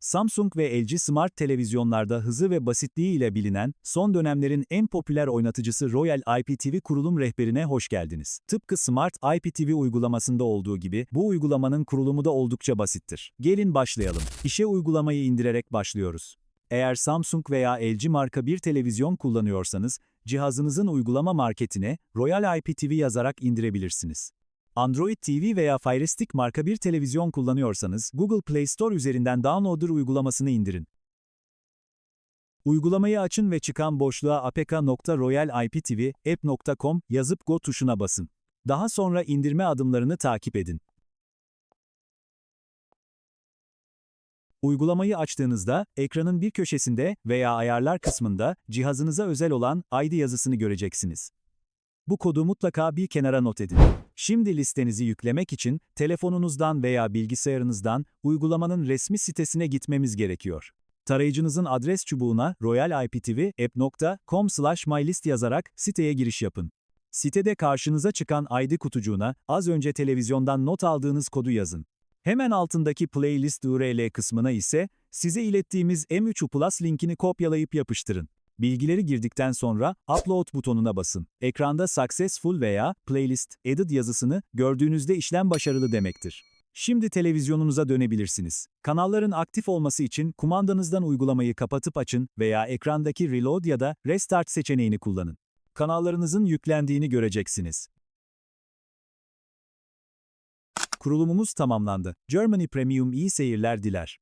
Samsung ve LG Smart televizyonlarda hızı ve basitliği ile bilinen, son dönemlerin en popüler oynatıcısı Royal IPTV kurulum rehberine hoş geldiniz. Tıpkı Smart IPTV uygulamasında olduğu gibi, bu uygulamanın kurulumu da oldukça basittir. Gelin başlayalım. İşe uygulamayı indirerek başlıyoruz. Eğer Samsung veya LG marka bir televizyon kullanıyorsanız, cihazınızın uygulama marketine Royal IPTV yazarak indirebilirsiniz. Android TV veya Fire Stick marka bir televizyon kullanıyorsanız, Google Play Store üzerinden Downloader uygulamasını indirin. Uygulamayı açın ve çıkan boşluğa apk.royaliptv.app.com yazıp Go tuşuna basın. Daha sonra indirme adımlarını takip edin. Uygulamayı açtığınızda, ekranın bir köşesinde veya ayarlar kısmında cihazınıza özel olan ID yazısını göreceksiniz. Bu kodu mutlaka bir kenara not edin. Şimdi listenizi yüklemek için telefonunuzdan veya bilgisayarınızdan uygulamanın resmi sitesine gitmemiz gerekiyor. Tarayıcınızın adres çubuğuna royaliptv.app.com/mylist yazarak siteye giriş yapın. Sitede karşınıza çıkan ID kutucuğuna az önce televizyondan not aldığınız kodu yazın. Hemen altındaki playlist URL kısmına ise size ilettiğimiz M3 Plus linkini kopyalayıp yapıştırın. Bilgileri girdikten sonra Upload butonuna basın. Ekranda Successful veya Playlist Added yazısını gördüğünüzde işlem başarılı demektir. Şimdi televizyonunuza dönebilirsiniz. Kanalların aktif olması için kumandanızdan uygulamayı kapatıp açın veya ekrandaki Reload ya da Restart seçeneğini kullanın. Kanallarınızın yüklendiğini göreceksiniz. Kurulumumuz tamamlandı. Germany Premium iyi seyirler diler.